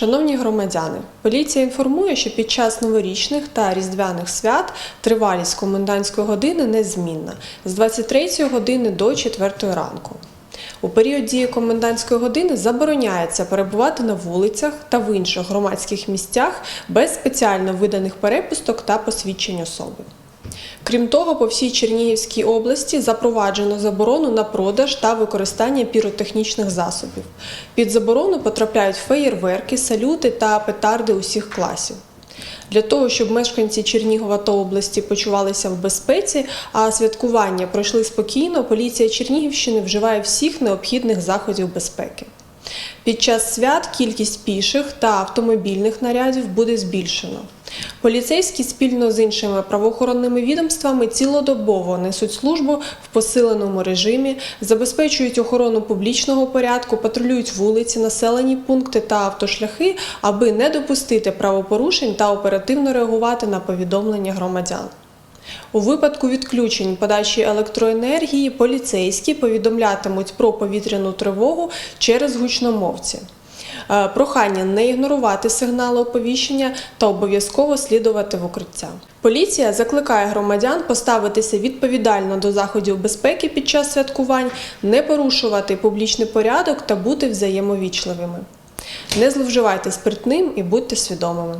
Шановні громадяни, поліція інформує, що під час новорічних та різдвяних свят тривалість комендантської години незмінна з 23 години до 4 ранку. У період дії комендантської години забороняється перебувати на вулицях та в інших громадських місцях без спеціально виданих перепусток та посвідчень особи. Крім того, по всій Чернігівській області запроваджено заборону на продаж та використання піротехнічних засобів. Під заборону потрапляють феєрверки, салюти та петарди усіх класів. Для того, щоб мешканці Чернігова та області почувалися в безпеці, а святкування пройшли спокійно, поліція Чернігівщини вживає всіх необхідних заходів безпеки. Під час свят кількість піших та автомобільних нарядів буде збільшено. Поліцейські спільно з іншими правоохоронними відомствами цілодобово несуть службу в посиленому режимі, забезпечують охорону публічного порядку, патрулюють вулиці, населені пункти та автошляхи, аби не допустити правопорушень та оперативно реагувати на повідомлення громадян. У випадку відключень подачі електроенергії поліцейські повідомлятимуть про повітряну тривогу через гучномовці. Е, Прохання не ігнорувати сигнали оповіщення та обов'язково слідувати в укриття. Поліція закликає громадян поставитися відповідально до заходів безпеки під час святкувань, не порушувати публічний порядок та бути взаємовічливими. Не зловживайте спиртним і будьте свідомими.